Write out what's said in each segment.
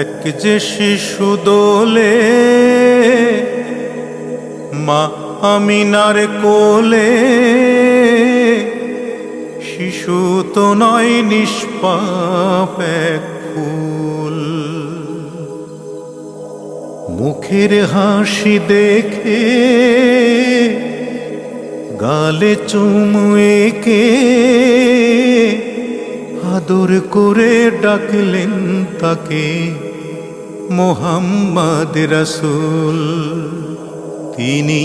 এক যে শিশু দোলে, মা আমিনার কোলে। শিশু তো নয় নিষ্পাপ ফুল। মুখের হাসি দেখে গালে চুমু এঁকে আদর করে ডাকলেন তাকে মোহাম্মদ রসুল। তিনি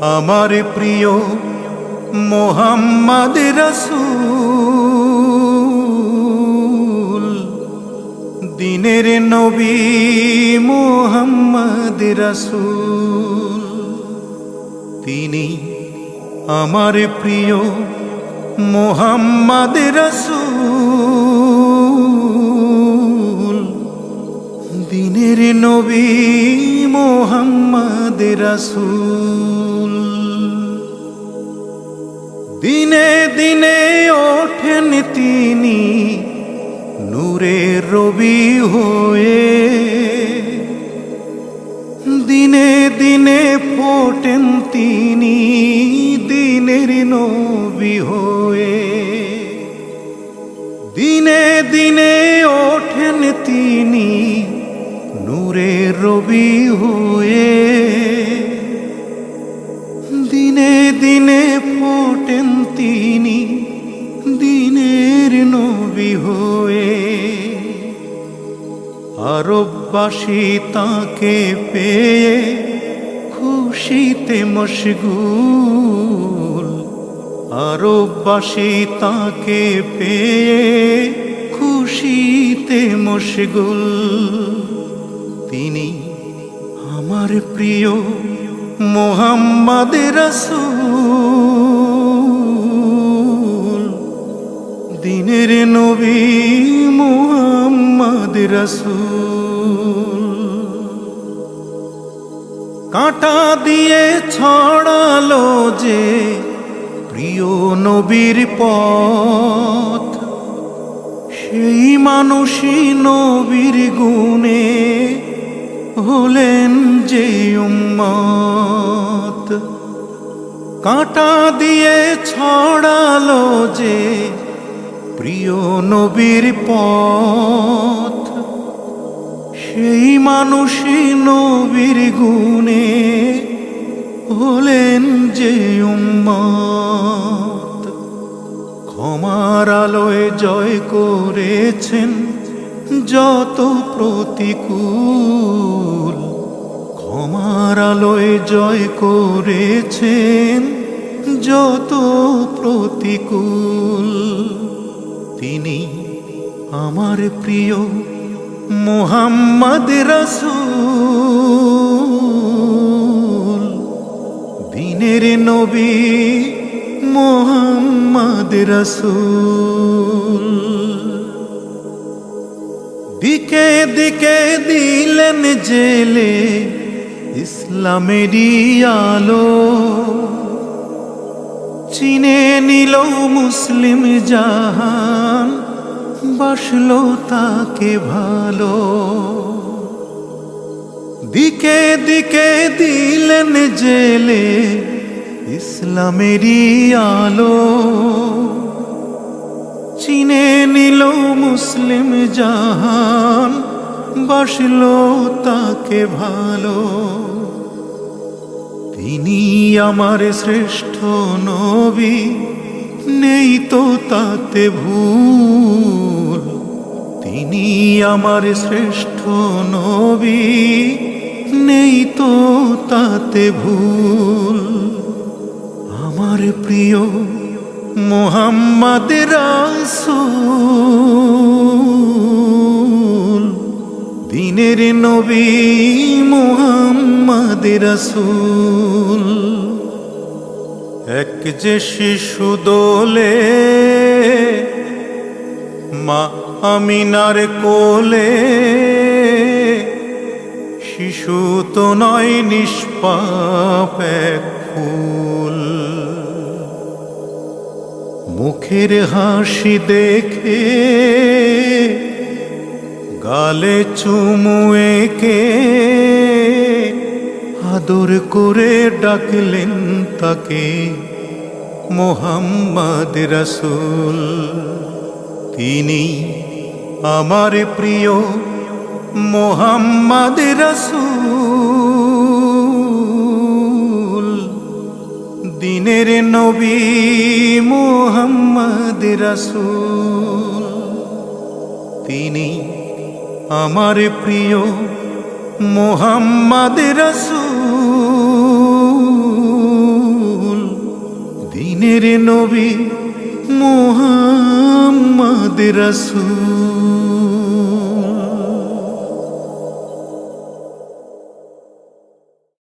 আমার প্রিয় মোহাম্মদ রসুল। দিনের নবী মোহাম্মদ রসুল। তিনি আমার প্রিয় মোহাম্মদ রসুল, দিনের নবী মোহাম্মদ রসুল। দিনে দিনে ওঠেন তিনি নূরের রবি হয়ে। দিনে দিনে ফোটেন তিনি দিনের নবী হয়ে দিনে দিনে ওঠেন তিনি নূরের রবি হয়ে। দিনে দিনে ফোটেন তিনি দিনের নবী হয়ে। আরববাসী তাকে পেয়ে খুশিতে মশগুল আরববাসী তাকে পেয়ে খুশিতে মশগুল। তিনি আমার প্রিয় মোহাম্মদ রসুল। দিনের নবী মোহাম্মদ রসুল। কাঁটা দিয়ে ছড়ালো যে প্রিয় নবীর পথ, সেই মানুষই নবীর গুণে হলেন যে উম্মত। কাঁটা দিয়ে ছড়ালো যে প্রিয় নবীর পথ, সেই মানুষই নবীর গুণে হলেন যে উম্মত। জয় করেছেন যত প্রতিকূল। ক্ষমার আলোয় জয় করেছেন যত প্রতিকূল। তিনি আমার প্রিয় মোহাম্মদ রসুল। দিনের নবী মোহাম্মদ রসুল। দিকে দিকে দিলেন জেলে ইসলামেরই আলো। চিনে নিল মুসলিম জাহান, বাসলো তাকে ভালো। দিকে দিকে দিলেন জেলে ইসলামেরই আলো। চিনে নিল মুসলিম জাহান, বাসলো তাকে ভালো। তিনি আমার শ্রেষ্ঠ নবী, নেই তো তাতে ভুল। তিনি আমার শ্রেষ্ঠ নবী, নেই তো তাতে ভুল। প্রিয় মোহাম্মদ রাসূল, দিনের নবী মোহাম্মদ রসুল। এক যে শিশু দোলে মা আমিনার কোলে, শিশু তো নয় নিষ্পাপ ফুল। মুখের হাসি দেখে গালে চুমু এঁকে আদর করে ডাকলেন তাকে মোহাম্মদ রসুল। তিনি আমার প্রিয় মোহাম্মদ রসুল। দিনের নবী মোহাম্মদ রসুল। তিনি আমার প্রিয় মোহাম্মদ রসুল। দিনের নবী মোহাম্মদ রসুল।